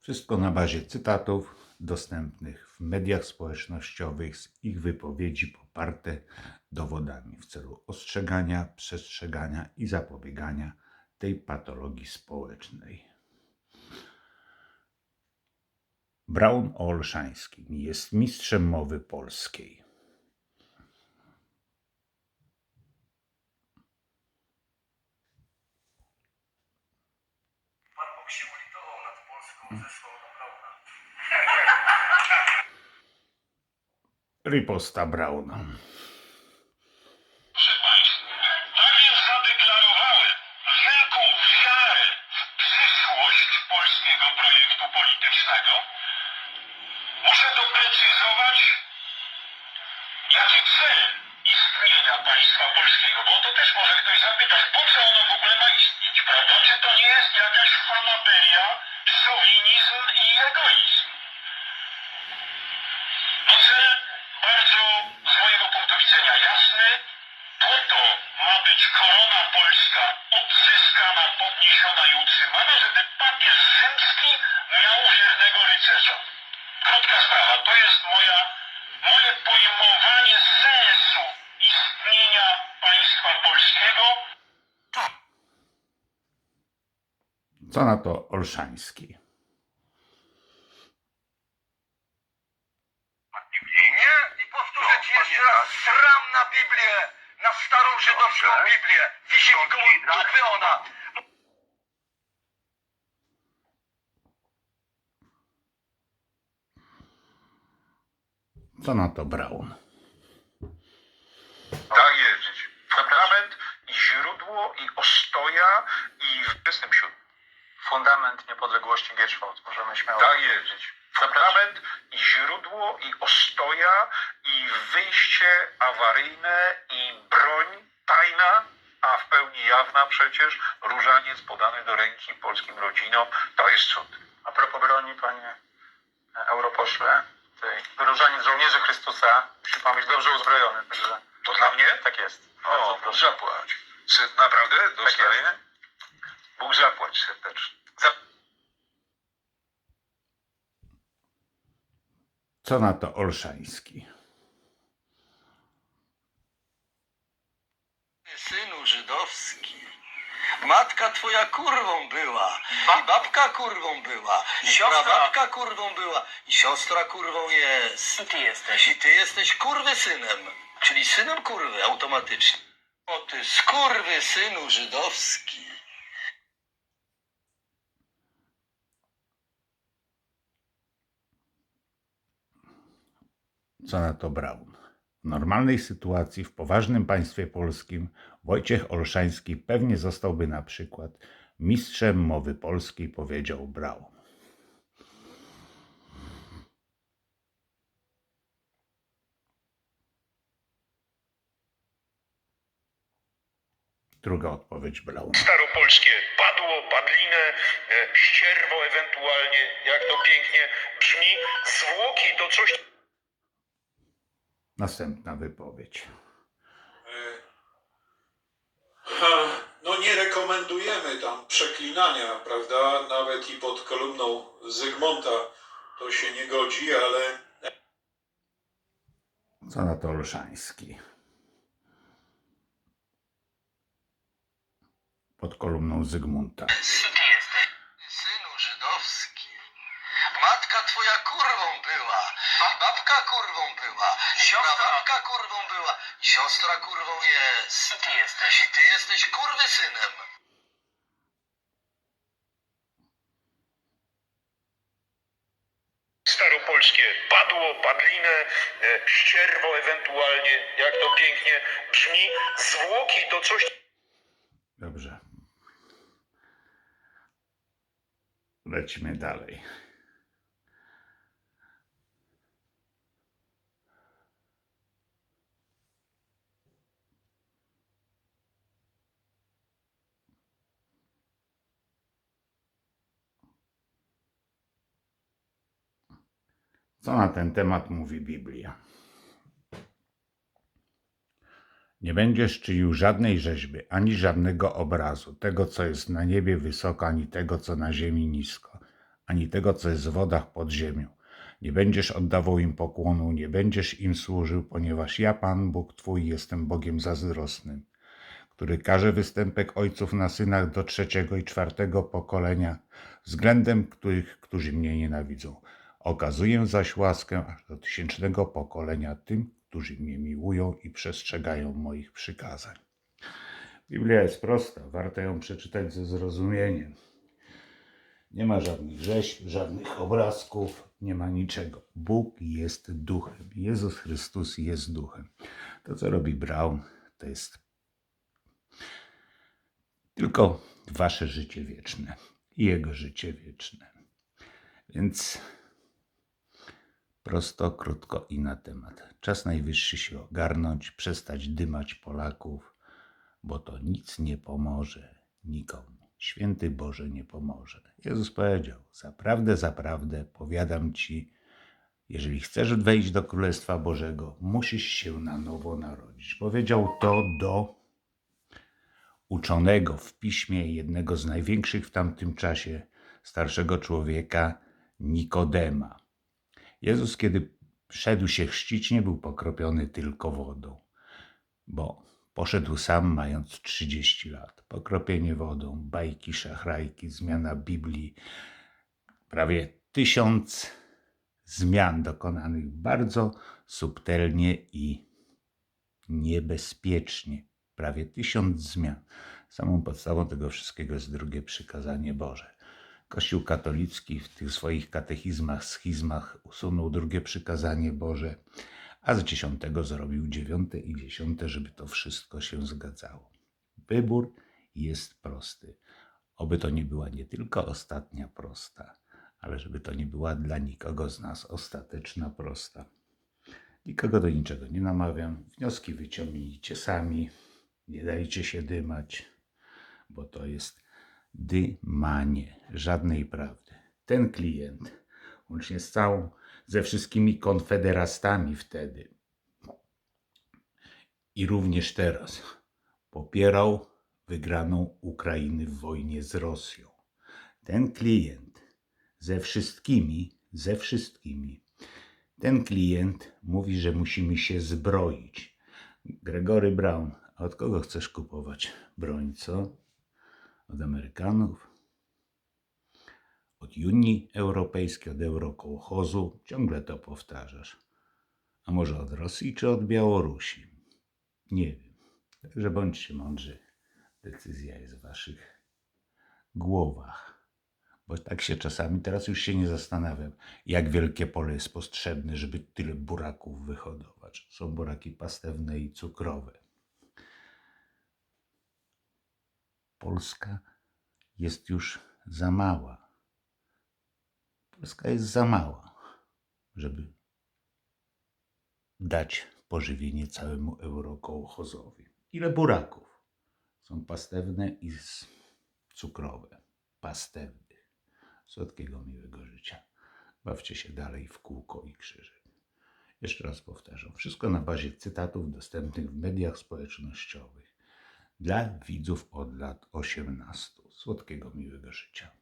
Wszystko na bazie cytatów dostępnych w mediach społecznościowych z ich wypowiedzi poparte dowodami w celu ostrzegania, przestrzegania i zapobiegania tej patologii społecznej. Braun o Olszańskim jest mistrzem mowy polskiej. Pan Bóg się ulitował nad Polską ze słowa Brauna. Riposta Brauna. Proszę Państwa, tak więc zadeklarowałem wielką wiarę w przyszłość polskiego projektu politycznego. Muszę doprecyzować, jaki cel istnienia państwa polskiego, bo o to też może ktoś zapytać, po co ono w ogóle ma istnieć, prawda? Czy to nie jest jakaś fanaberia, szowinizm i egoizm? No bardzo z mojego punktu widzenia jasny. Po to ma być korona polska odzyskana, podniesiona i utrzymana, żeby papież rzymski miał wiernego rycerza. Krótka sprawa, to jest moja, moje pojmowanie Co na to Olszański? Nie, i powtórzę ci jeszcze raz, sram na Biblię, na starą żydowską Biblię. Wisi mi koło dupy ona. Co na to Braun? Tak jest. Sakrament i źródło i ostoja i w 27. Fundament niepodległości Gierszwałt, możemy śmiało. Tak jest. Sakrament i źródło i ostoja i wyjście awaryjne i broń tajna, a w pełni jawna przecież różaniec podany do ręki polskim rodzinom. To jest cud. A propos broni, panie e, europośle, tej wyróżaniec żołnierzy Chrystusa, musi pan być dobrze uzbrojony, także To dla mnie? tak jest. Bardzo O, proszę. zapłać. Naprawdę? Dostaję? jest. Bóg zapłać serdecznie. Co na to Olszański? Synu żydowski, matka twoja kurwą była, i babka kurwą była, i Siostra. prababka kurwą była, i siostra kurwą jest. I ty jesteś. I ty jesteś kurwy synem, czyli synem kurwy automatycznie. O ty skurwy synu żydowski. Co na to Braun? W normalnej sytuacji w poważnym państwie polskim Wojciech Olszański pewnie zostałby na przykład mistrzem mowy polskiej, powiedział Braun. Druga odpowiedź Braun. Staropolskie padło, padlinę, e, ścierwo ewentualnie, jak to pięknie brzmi. Zwłoki to coś Następna wypowiedź. Ha, No nie rekomendujemy tam przeklinania, prawda? Nawet i pod kolumną Zygmunta to się nie godzi, ale Co na to Olszański? Pod kolumną Zygmunta. Siostra. kurwą była, siostra kurwą jest. I ty jesteś. I ty jesteś kurwy synem. staropolskie padło, padlinę, e, ścierwo ewentualnie, jak to pięknie brzmi. Zwłoki to coś Dobrze. Lecimy dalej. Co na ten temat mówi Biblia? Nie będziesz czynił żadnej rzeźby, ani żadnego obrazu, tego, co jest na niebie wysoko, ani tego, co na ziemi nisko, ani tego, co jest w wodach pod ziemią. Nie będziesz oddawał im pokłonu, nie będziesz im służył, ponieważ ja, Pan Bóg Twój, jestem Bogiem zazdrosnym, który każe występek ojców na synach do trzeciego i czwartego pokolenia, względem których, którzy mnie nienawidzą. Okazuję zaś łaskę aż do tysięcznego pokolenia tym, którzy mnie miłują i przestrzegają moich przykazań. Biblia jest prosta, warto ją przeczytać ze zrozumieniem. Nie ma żadnych rzeźb, żadnych obrazków, nie ma niczego. Bóg jest duchem. Jezus Chrystus jest duchem. To, co robi Braun, to jest tylko wasze życie wieczne i jego życie wieczne. Więc prosto, krótko i na temat. Czas najwyższy się ogarnąć, przestać dymać Polaków, bo to nic nie pomoże nikomu. Święty Boże nie pomoże. Jezus powiedział: Zaprawdę, zaprawdę, powiadam ci, jeżeli chcesz wejść do Królestwa Bożego, musisz się na nowo narodzić. Powiedział to do uczonego w piśmie jednego z największych w tamtym czasie starszego człowieka, Nikodema. Jezus, kiedy szedł się chrzcić, nie był pokropiony tylko wodą, bo poszedł sam, mając 30 lat. Pokropienie wodą, bajki, szachrajki, zmiana Biblii, prawie tysiąc zmian dokonanych bardzo subtelnie i niebezpiecznie. Prawie tysiąc zmian. Samą podstawą tego wszystkiego jest drugie przykazanie Boże. Kościół katolicki w tych swoich katechizmach, schizmach usunął drugie przykazanie Boże, a z dziesiątego zrobił dziewiąte i dziesiąte, żeby to wszystko się zgadzało. Wybór jest prosty. Oby to nie była nie tylko ostatnia prosta, ale żeby to nie była dla nikogo z nas ostateczna prosta. Nikogo do niczego nie namawiam. Wnioski wyciągnijcie sami. Nie dajcie się dymać, bo to jest dymanie, żadnej prawdy. Ten klient, łącznie z całą, ze wszystkimi konfederastami wtedy i również teraz, popierał wygraną Ukrainy w wojnie z Rosją. Ten klient ze wszystkimi, ze wszystkimi, ten klient mówi, że musimy się zbroić. Gregory Brown, od kogo chcesz kupować broń, co? Od Amerykanów? Od Unii Europejskiej, od Eurokołchozu? Ciągle to powtarzasz. A może od Rosji czy od Białorusi? Nie wiem. Także bądźcie mądrzy. Decyzja jest w waszych głowach. Bo tak się czasami, teraz już się nie zastanawiam, jak wielkie pole jest potrzebne, żeby tyle buraków wyhodować. Są buraki pastewne i cukrowe. Polska jest już za mała. Polska jest za mała, żeby dać pożywienie całemu eurokołchozowi. Ile buraków są pastewne i cukrowe? Pastewnych. Słodkiego, miłego życia. Bawcie się dalej w kółko i krzyżyk. Jeszcze raz powtarzam, wszystko na bazie cytatów dostępnych w mediach społecznościowych dla widzów od lat 18. Słodkiego, miłego życia.